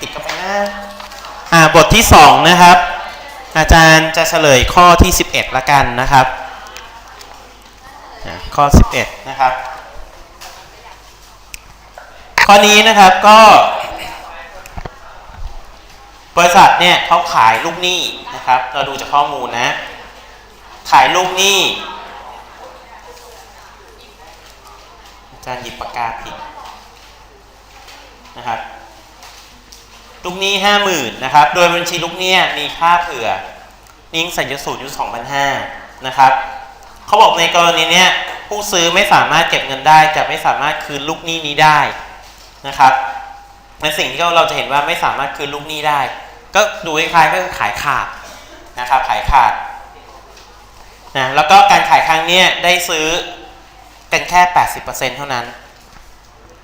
ติดกับไปนะอ่าบทที่สองนะครับ อาจารย์จะเฉลยข้อที่ 11ละกันนะครับอ่าข้อ 11 นะครับ ข้อนี้นะครับก็บริษัทเนี่ยเขาขายลูกหนี้นะครับ เราดูจากข้อมูลนะ ขายลูกหนี้อาจารย์หยิบปากกาผิดนะครับ ลูกหนี้ห้าหมื่นนะครับ โดยบัญชีลูกหนี้มีค่าเผื่อ นิ่งสัญญสูตรอยู่สองพันห้านะครับเขาบอกในกรณีเนี้ยผู้ซื้อไม่สามารถเก็บเงินได้ จะไม่สามารถคืนลูกหนี้นี้ได้นะครับในสิ่งที่เราจะเห็นว่าไม่สามารถคืนลูกหนี้ได้ ก็ดูคล้ายๆก็คือขายขาดนะครับขายขาดนะแล้วก็การขายครั้งนี้ได้ซื้อกันแค่ 80%เท่านั้น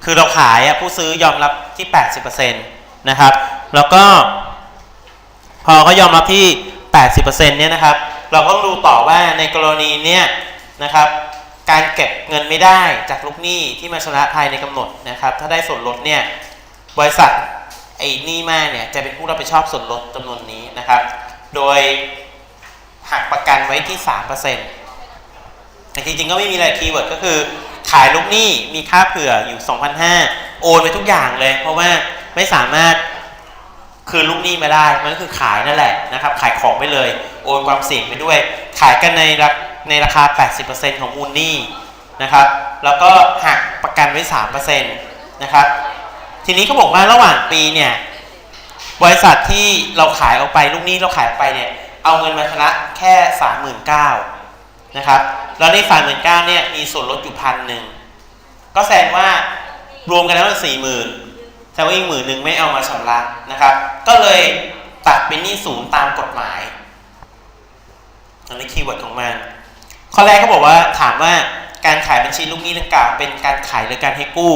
คือเราขายอะผู้ซื้อยอมรับที่ 80% นะครับ แล้วก็ พอเขายอมรับที่ 80%เนี่ยนะครับ เราก็ต้องดูต่อว่าในกรณีเนี้ยนะครับ การเก็บเงินไม่ได้จากลูกหนี้ที่มาชำระภายในกำหนดนะครับ ถ้าได้ส่วนลดเนี่ยบริษัทไอ้หนี้มากเนี่ยจะเป็นผู้รับผิดชอบส่วนลดจำนวนนี้นะครับ โดยหักประกันไว้ที่ 3%แต่จริงๆ ก็ไม่มีอะไรคีย์เวิร์ดก็คือ ขายลูกหนี้มีค่าเผื่ออยู่ 2,500 โอนไปทุกอย่างเลย เพราะว่า ไม่สามารถคืนลูกหนี้มาได้ มันก็คือขายนั่นแหละนะครับ ขายของไปเลย โอนความเสี่ยงไปด้วย ขายกันในราในราคา 80%ของมูลหนี้นะครับ แล้วก็หักประกันไว้ 3%นะครับ ทีนี้เขาบอกว่าระหว่างปีเนี่ย บริษัทที่เราขายออกไปลูกหนี้เราขายออกไปเนี่ย เอาเงินมาชำระแค่สามหมื่นะครับ แล้วในสามหมื่นเก้าเนี่ยมีส่วนลดอยู่พันหนึ่ง ก็แสดงว่ารวมกันแล้วเป็นสี่หมื่น แสดงว่าอีกหมื่นหนึ่งไม่เอามาชำระนะครับ ก็เลยตัดเป็นหนี้ศูนย์ตามกฎหมายอันนี้คีย์เวิร์ดของมันข้อแรกเขาบอกว่าถามว่าการขายบัญชีลูกหนี้ดังกล่าวเป็นการขายหรือการให้กู้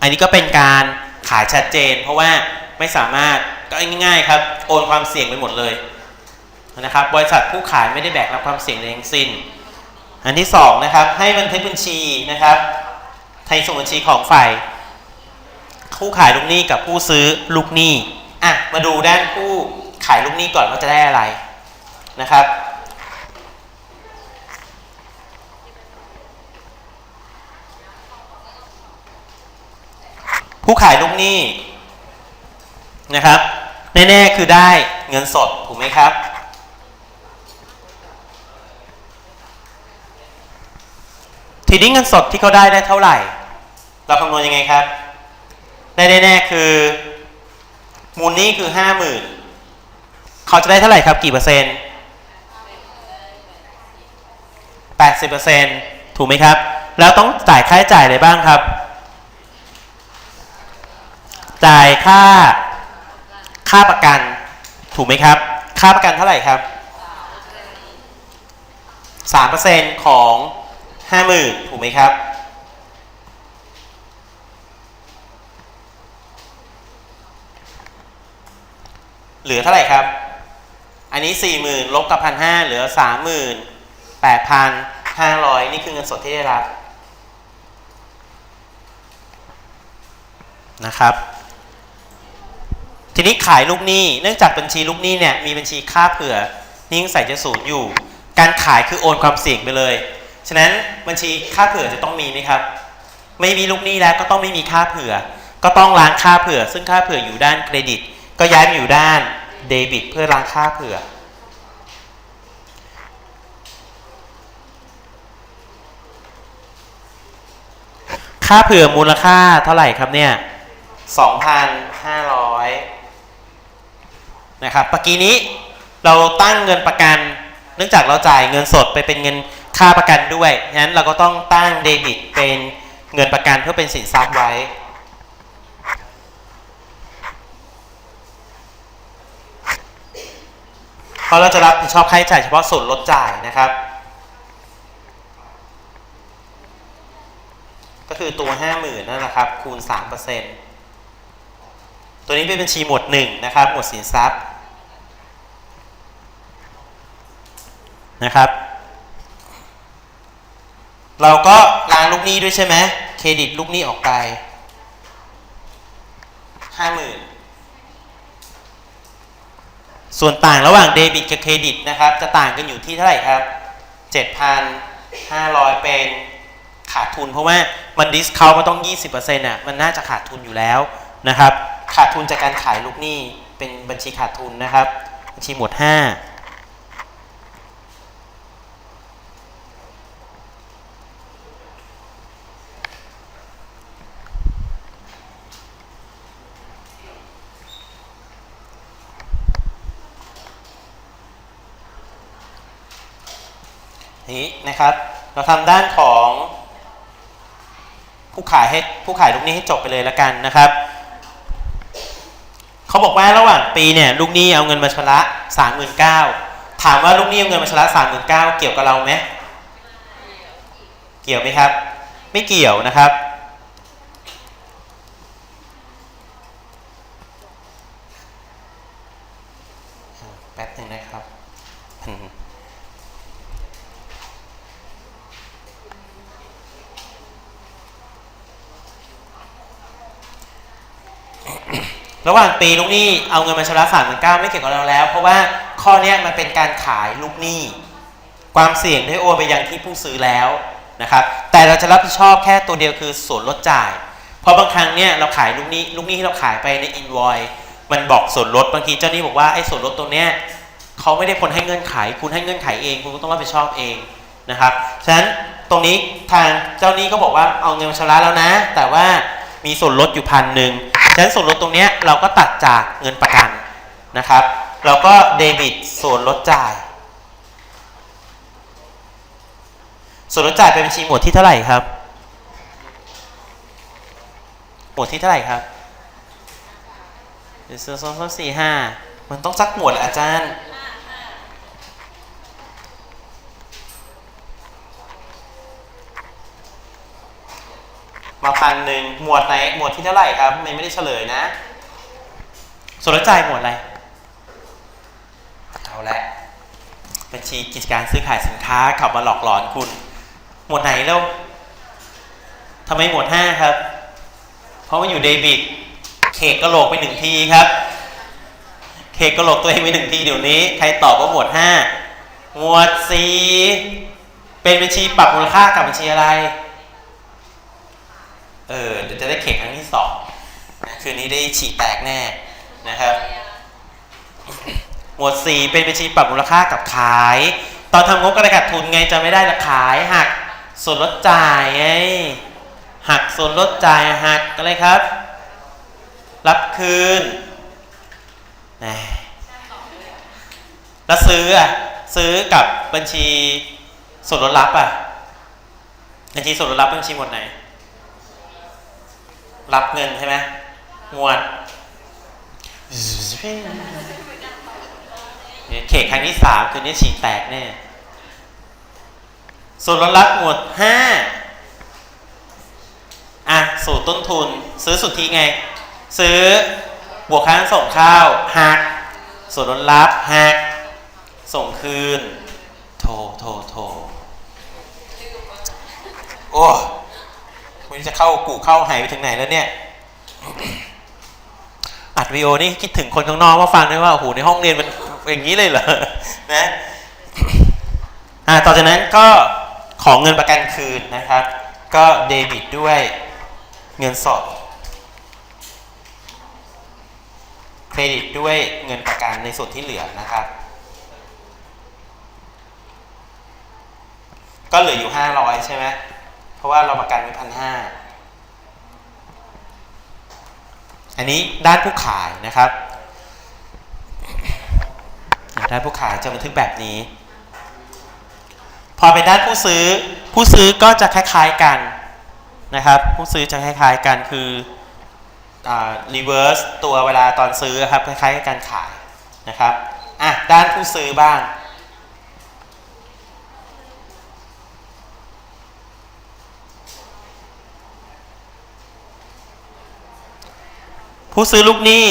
อันนี้ก็เป็นการขายชัดเจน เพราะว่าไม่สามารถก็ง่ายๆครับโอนความเสี่ยงไปหมดเลยนะครับบริษัทผู้ขายไม่ได้แบกรับความเสี่ยงใดทั้งสิ้น อันที่สองนะครับให้บันทึกบัญชีนะครับไทยส่งบัญชีของฝ่าย ผู้ขายลูกหนี้กับผู้ซื้อลูกหนี้อะมาดูด้านผู้ขายลูกหนี้ก่อนว่าจะได้อะไรนะครับผู้ขายลูกหนี้นะครับ แน่ๆคือได้เงินสดถูกไหมครับ ทีนี้เงินสดที่เขาได้ได้เท่าไหร่ เราคำนวณยังไงครับ ได้แน่ๆคือมูลนี้คือห้าหมื่นเขาจะได้เท่าไหร่ครับกี่เปอร์เซ็นต์แปดสิบเปอร์เซ็นต์ถูกไหมครับ แล้วต้องจ่ายค่าใช้จ่ายอะไรบ้างครับ จ่ายค่าค่าประกัน ถูกไหมครับ ค่าประกันเท่าไหร่ครับสามเปอร์เซ็นของห้าหมื่นถูกไหมครับ เหลือเท่าไหร่ครับ อันนี้สี่หมื่นลบกับพันห้าเหลือสามหมื่นแปดพันห้าร้อยนี่คือเงินสดที่ได้รับนะครับ ทีนี้ขายลูกหนี้เนื่องจากบัญชีลูกหนี้เนี่ยมีบัญชีค่าเผื่อนิ่งใส่จะศูนย์อยู่ การขายคือโอนความเสี่ยงไปเลย ฉะนั้นบัญชีค่าเผื่อจะต้องมีไหมครับ ไม่มีลูกหนี้แล้วก็ต้องไม่มีค่าเผื่อ ก็ต้องล้างค่าเผื่อ ซึ่งค่าเผื่ออยู่ด้านเครดิต ก็ย้ายมาอยู่ด้าน เดบิตเพื่อล้างค่าเผื่อ ค่าเผื่อมูลค่าเท่าไหร่ครับเนี่ย 2,500 นะครับเมื่อกี้นี้เราตั้งเงินประกัน เนื่องจากเราจ่ายเงินสดไปเป็นเงินค่าประกันด้วย ฉะนั้นเราก็ต้องตั้งเดบิตเป็นเงินประกันเพื่อเป็นสินทรัพย์ไว้ เพราะเราจะรับผิดชอบค่าใช้จ่ายเฉพาะส่วนลดจ่ายนะครับ ก็คือตัว 50,000นั่นแหละครับคูณ 3%ตัวนี้เป็นบัญชีหมวด1นะครับหมวดสินทรัพย์นะครับ เราก็ล้างลูกหนี้ด้วยใช่ไหมเครดิตลูกหนี้ออกไป 50,000 ส่วนต่างระหว่างเดบิตกับเครดิตนะครับ จะต่างกันอยู่ที่เท่าไหร่ครับ 7,500 เป็นขาดทุน เพราะว่ามันดิสคาวมาต้อง 20%อะมันน่าจะขาดทุนอยู่แล้วนะครับ ขาดทุนจากการขายลูกหนี้เป็นบัญชีขาดทุนนะครับ บัญชีหมวด 5 นี้นะครับ เราทำด้านของผู้ขายให้ผู้ขายลูกนี้ให้จบไปเลยละกันนะครับเขาบอกว่าระหว่างปีเนี่ยลูกนี้เอาเงินมาชำระสามหมื่นเก้าถามว่าลูกนี้เอาเงินมาชำระสามหมื่นเก้าเกี่ยวกับเราไหมเกี่ยวไหมครับ ไม่เกี่ยวนะครับ แป๊บหนึ่งนะครับอืม ระหว่างปีลูกหนี้เอาเงินมาชำระสามหมื่นเก้าไม่เกี่ยวกับเราแล้ว เพราะว่าข้อนี้มันเป็นการขายลูกหนี้ ความเสี่ยงได้โอนไปยังที่ผู้ซื้อแล้วนะครับ แต่เราจะรับผิดชอบแค่ตัวเดียวคือส่วนลดจ่าย เพราะบางครั้งเนี่ยเราขายลูกหนี้ลูกหนี้ที่เราขายไปในอินวอยมันบอกส่วนลดบางทีเจ้าหนี้บอกว่าไอ้ส่วนลดตรงเนี้ยเขาไม่ได้คนให้เงื่อนไข คุณให้เงื่อนไขเอง คุณก็ต้องรับผิดชอบเองนะครับ ฉะนั้นตรงนี้ทางเจ้าหนี้ก็บอกว่าเอาเงินมาชำระแล้วนะ แต่ว่ามีส่วนลดอยู่พันหนึ่ง ฉะนั้นส่วนลดตรงนี้เราก็ตัดจากเงินประกันนะครับ เราก็เดบิตส่วนลดจ่าย ส่วนลดจ่ายเป็นบัญชีหมวดที่เท่าไหร่ครับ หมวดที่เท่าไหร่ครับหนึ่งสองสามสี่ห้ามันต้องสักหมวดแหละอาจารย์ มาพัน หนึ่งหมวดไหนหมวดที่เท่าไหร่ครับไม่ไม่ได้เฉลยนะสนลดจ่ายหมวดอะไร เอาละบัญชีกิจการซื้อขายสินค้าขับมาหลอกหลอนคุณ หมวดไหนแล้วทำไมหมวดห้าครับ เพราะมันอยู่เดบิตเคกกระโหลกไปหนึ่งทีครับเคกกระโหลกตัวเองไปหนึ่งทีเดี๋ยวนี้ ใครตอบว่าหมวดห้าหมวดสี่เป็นบัญชีปรับมูลค่ากับบัญชีอะไร เออเดี๋ยวจะได้เข่งครั้งที่สองนะคืนนี้ได้ฉี่แตกแน่นะครับ หมวด 4 เป็นบัญชีปรับมูลค่ากับขาย ตอนทำงบการขาดทุนไงจะไม่ได้ละขายหักส่วนลดจ่ายไงหักส่วนลดจ่ายหักอะไรครับ รับคืนแหมแล้วซื้ออะซื้อกับบัญชีส่วนลดรับอะบัญชีส่วนลดรับเป็นบัญชีหมวดไหน รับเงินใช่ไหมหมวดเขตครั้งที่สามคืนนี้ฉีกแตกแน่ส่วนลดรับหมวดห้าอะ สูตรต้นทุน ซื้อสุทธิไง ซื้อบวกค่าส่งข้าวหักส่วนลดรับหักส่งคืน โทโทโทโอ้ ไม่รู้จะเข้ากูเข้าหายไปถึงไหนแล้วเนี่ยอัดวีโอนี่คิดถึงคนข้างนอกมาฟังด้วยว่าโอ้โหในห้องเรียนมันอย่างนี้เลยเหรอนะอ่าต่อจากนั้นก็ของเงินประกันคืนนะครับ ก็เดบิตด้วยเงินสดเครดิตด้วยเงินประกันในส่วนที่เหลือนะครับ ก็เหลืออยู่ 500 ใช่ไหม เพราะว่าเราประกันไว้พันห้าอันนี้ด้านผู้ขายนะครับด้านผู้ขายจะบันทึกแบบนี้ พอเป็นด้านผู้ซื้อ ผู้ซื้อก็จะคล้ายๆกันนะครับ ผู้ซื้อจะคล้ายๆกันคือ reverse ตัวเวลาตอนซื้อครับคล้ายๆกับการขายนะครับอะด้านผู้ซื้อบ้าง ผู้ซื้อลูกหนี้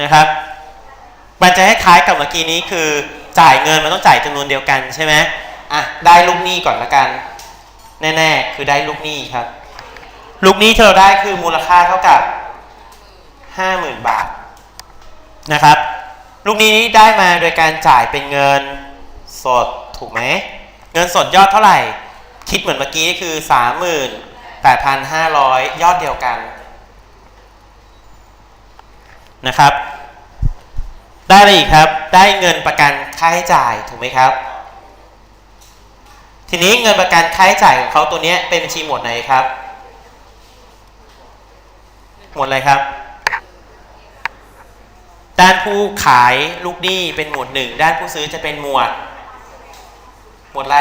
นะครับมันจะคล้ายกับเมื่อกี้นี้คือจ่ายเงินมันต้องจ่ายจำนวนเดียวกันใช่ไหมอะได้ลูกหนี้ก่อนละกัน แน่ๆ คือได้ลูกหนี้ครับ ลูกหนี้ที่เราได้คือมูลค่าเท่ากับ50,000บาทนะครับ ลูกหนี้นี้ได้มาโดยการจ่ายเป็นเงินสดถูกไหมเงินสดยอดเท่าไหร่ คิดเหมือนเมื่อกี้คือ38,500ยอดเดียวกัน นะครับ ได้อะไรอีกครับ ได้เงินประกันค่าใช้จ่ายถูกไหมครับ ทีนี้เงินประกันค่าใช้จ่ายของเขาตัวนี้เป็นบัญชีหมวดไหนครับ หมวดอะไรครับ ด้านผู้ขายลูกหนี้เป็นหมวดหนึ่งด้านผู้ซื้อจะเป็นหมวด หมวดอะไร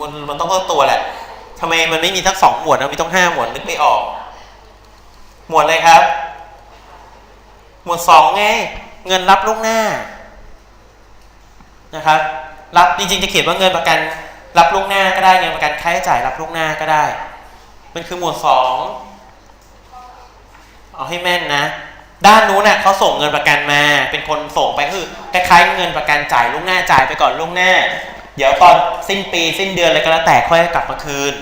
มันมันต้องเข้าตัวแหละทำไมมันไม่มีทั้งสองหมวดนะมีต้องห้าหมวดนึกไม่ออก หมวดอะไรครับ หมวดสองไง เงินรับล่วงหน้า นะครับ รับจริงๆจะเขียนว่าเงินประกันรับล่วงหน้าก็ได้เงินประกันค่าใช้จ่ายรับล่วงหน้าก็ได้ มันคือหมวดสองเอาให้แม่นนะ ด้านนู้นน่ะเขาส่งเงินประกันมา เป็นคนส่งไปคือคล้ายๆเงินประกันจ่ายล่วงหน้าจ่ายไปก่อนล่วงหน้า เดี๋ยวตอนสิ้นปีสิ้นเดือนอะไรก็แล้วแต่ค่อยกลับมาคืน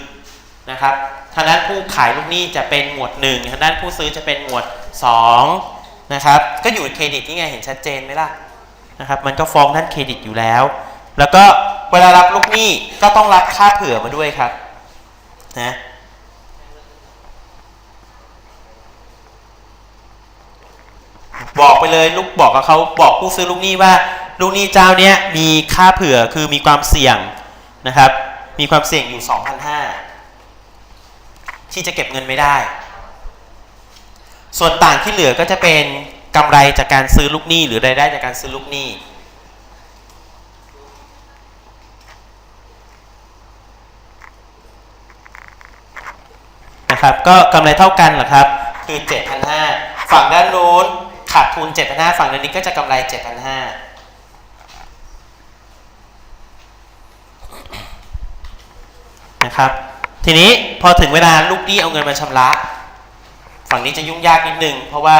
นะครับ ทางด้านผู้ขายลูกหนี้จะเป็นหมวดหนึ่งทางด้านผู้ซื้อจะเป็นหมวดสองนะครับ ก็อยู่เครดิตนี่ไงเห็นชัดเจนไหมล่ะนะครับ มันก็ฟ้องด้านเครดิตอยู่แล้ว แล้วก็เวลารับลูกหนี้ก็ต้องรับค่าเผื่อมาด้วยครับนะบอกไปเลยลูกบอกกับเขาบอกผู้ซื้อลูกหนี้ว่าลูกหนี้เจ้าเนี้ยมีค่าเผื่อคือมีความเสี่ยงนะครับ มีความเสี่ยงอยู่ 2,500 ที่จะเก็บเงินไม่ได้ ส่วนต่างที่เหลือก็จะเป็นกำไรจากการซื้อลูกหนี้หรือรายได้จากการซื้อลูกหนี้นะครับก็กำไรเท่ากันเหรอครับคือ 7,500 ฝั่งด้านนู้นขาดทุน 7,500 ฝั่งด้านนี้ก็จะกำไร 7,500นะครับ ทีนี้พอถึงเวลาลูกหนี้เอาเงินมาชำระ ฝั่งนี้จะยุ่งยากนิดนึง เพราะว่า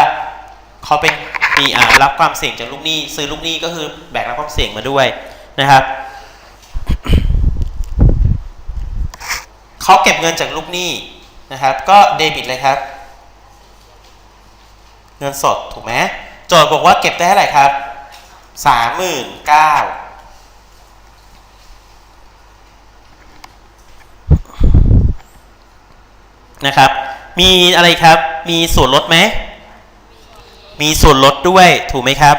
เขาเป็นมีอ่ารับความเสี่ยงจากลูกหนี้ ซื้อลูกหนี้ก็คือแบกรับความเสี่ยงมาด้วยนะครับเขาเก็บเงินจากลูกหนี้นะครับ ก็เดบิตเลยครับ เงินสดถูกไหมโจทย์บอกว่าเก็บได้เท่าไหร่ครับสามหมื่นเก้า นะครับ มีอะไรครับ มีส่วนลดไหม มีส่วนลดด้วยถูกไหมครับ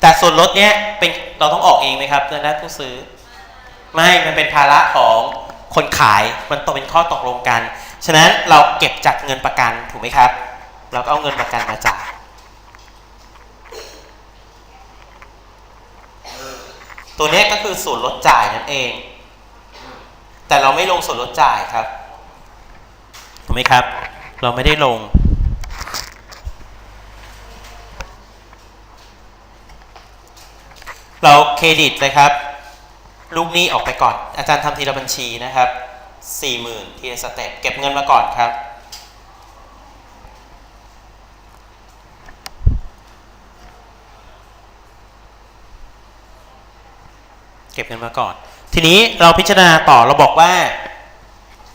แต่ส่วนลดเนี้ยเป็นเราต้องออกเองไหมครับในด้านผู้ซื้อ ไม่ มันเป็นภาระของคนขาย มันต้องเป็นข้อตกลงกัน ฉะนั้นเราเก็บจากเงินประกันถูกไหมครับ เราก็เอาเงินประกันมาจ่ายตัวนี้ก็คือส่วนลดจ่ายนั่นเอง แต่เราไม่ลงส่วนลดจ่ายครับถูกไหมครับ เราไม่ได้ลง เราเครดิตเลยครับ ลูกหนี้ออกไปก่อน อาจารย์ทำทีละบัญชีนะครับสี่หมื่นทีละสเต็ปเก็บเงินมาก่อนครับเก็บเงินมาก่อน ทีนี้เราพิจารณาต่อเราบอกว่า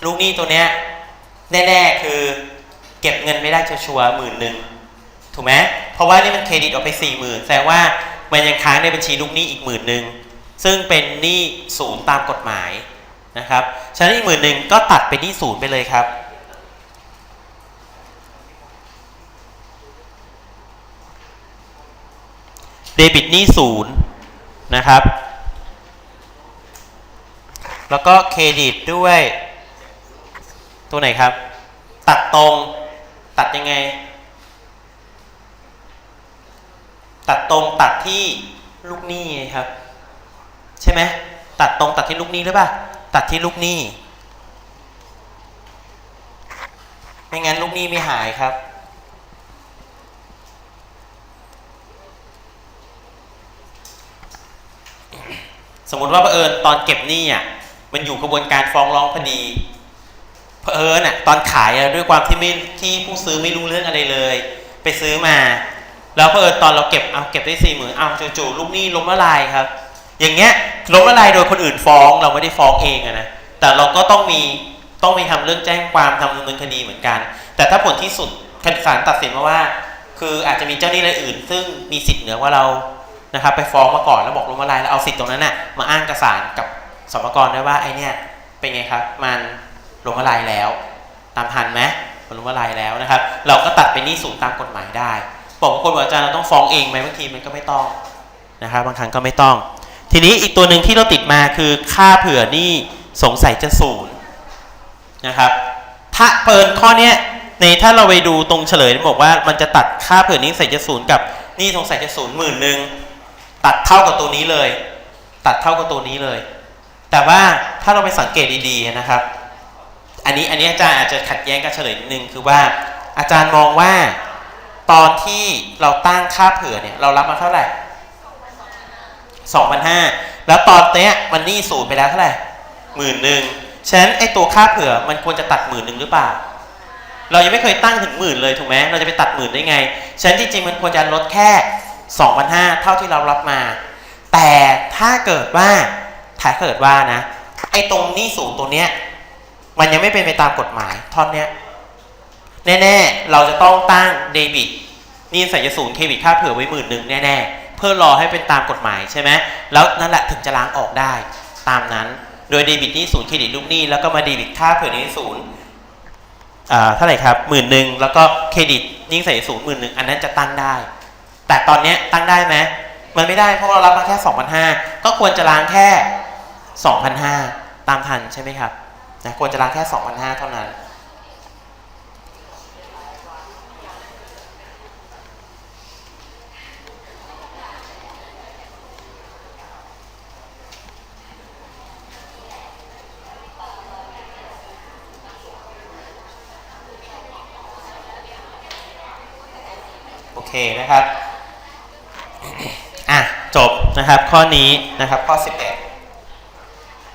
ลูกหนี้ตัวเนี้ยแน่ๆคือเก็บเงินไม่ได้ชัวร์หมื่นหนึ่งถูกไหมเพราะว่านี่มันเครดิตออกไปสี่หมื่นแสดงว่ามันยังค้างในบัญชีลูกหนี้อีกหมื่นหนึ่งซึ่งเป็นหนี้ศูนย์ตามกฎหมายนะครับฉะนั้นอีกหมื่นหนึ่งก็ตัดเป็นหนี้ศูนย์ไปเลยครับเดบิตหนี้ศูนย์นะครับ แล้วก็เครดิตด้วย ตัวไหนครับ ตัดตรง ตัดยังไง ตัดตรงตัดที่ลูกหนี้ครับ ใช่ไหมตัดตรงตัดที่ลูกหนี้หรือเปล่าตัดที่ลูกหนี้ไม่งั้นลูกหนี้ไม่หายครับสมมติว่าเอิญตอนเก็บหนี้อะ มันอยู่กระบวนการฟ้องร้องพอดีเผอิญอะตอนขายด้วยความที่ไม่ที่ผู้ซื้อไม่รู้เรื่องอะไรเลย ไปซื้อมา แล้วเผอิญตอนเราเก็บเอาเก็บได้สี่หมื่นเอาจู่ๆลูกหนี้ล้มละลายครับ อย่างเงี้ยล้มละลายโดยคนอื่นฟ้องเราไม่ได้ฟ้องเองอะนะแต่เราก็ต้องมีต้องไปทำเรื่องแจ้งความทำดำเนินคดีเหมือนกัน แต่ถ้าผลที่สุดคดีศาลตัดสินมาว่า คืออาจจะมีเจ้าหนี้รายอื่น ซึ่งมีสิทธิ์เหนือกว่าเรานะครับไปฟ้องมาก่อนแล้วบอกล้มละลายแล้วเอาสิทธิ์ตรงนั้นน่ะมาอ้างกับศาลกับ สมกรได้ว่าไอเนี่ยเป็นไงครับ มันล้มละลายแล้ว ตามทันไหมมันล้มละลายแล้วนะครับ เราก็ตัดเป็นหนี้สูงตามกฎหมายได้บอกว่าคนบอกอาจารย์เราต้องฟ้องเองไหมบางทีมันก็ไม่ต้องนะครับบางครั้งก็ไม่ต้อง ทีนี้อีกตัวหนึ่งที่เราติดมาคือค่าเผื่อหนี้สงสัยจะศูนย์นะครับ ถ้าเปิดข้อเนี้ยในถ้าเราไปดูตรงเฉลยบอกว่ามันจะตัดค่าเผื่อนี้สงสัยจะศูนย์กับนี้สงสัยจะศูนย์หมื่นหนึ่งตัดเท่ากับตัวนี้เลย ตัดเท่ากับตัวนี้เลย แต่ว่าถ้าเราไปสังเกตดีๆนะครับ อันนี้อันนี้อาจารย์อาจจะขัดแย้งกับเฉลยนิดนึงคือว่าอาจารย์มองว่าตอนที่เราตั้งค่าเผื่อเนี่ยเรารับมาเท่าไหร่2,500แล้วตอนเนี้ยมันหนี้ศูนย์ไปแล้วเท่าไหร่หมื่นหนึ่งฉะนั้นไอตัวค่าเผื่อมันควรจะตัดหมื่นหนึ่งหรือเปล่า เรายังไม่เคยตั้งถึงหมื่นเลยถูกไหมเราจะไปตัดหมื่นได้ไง ฉะนั้นจริงๆมันควรจะลดแค่2,500เท่าที่เรารับมา แต่ถ้าเกิดว่า ถ้าเกิดว่านะ ไอ้ตรงนี้สูงตัวเนี้ย มันยังไม่เป็นไปตามกฎหมายท่อนเนี้ยแน่ๆ เราจะต้องตั้งเดบิตนี่ใส่จะศูนย์เครดิตค่าเผื่อไว้หมื่นหนึ่งแน่ๆ เพื่อรอให้เป็นตามกฎหมายใช่ไหมแล้วนั่นแหละถึงจะล้างออกได้ตามนั้น โดยเดบิตนี่ศูนย์เครดิตลูกหนี้แล้วก็มาเดบิตค่าเผื่อนี้ศูนย์อ่าเท่าไหร่ครับหมื่นหนึ่งแล้วก็เครดิตยิ่งใส่ศูนย์หมื่นหนึ่งอันนั้นจะตั้งได้ แต่ตอนเนี้ยตั้งได้ไหมมันไม่ได้เพราะเรารับมาแค่2,500ก็ควรจะล้างแค่ 2,500 ตามทันใช่ไหมครับนะควรจะล้างแค่ 2,500 เท่านั้น โอเคนะครับ อะ จบนะครับ ข้อนี้นะครับ ข้อ 11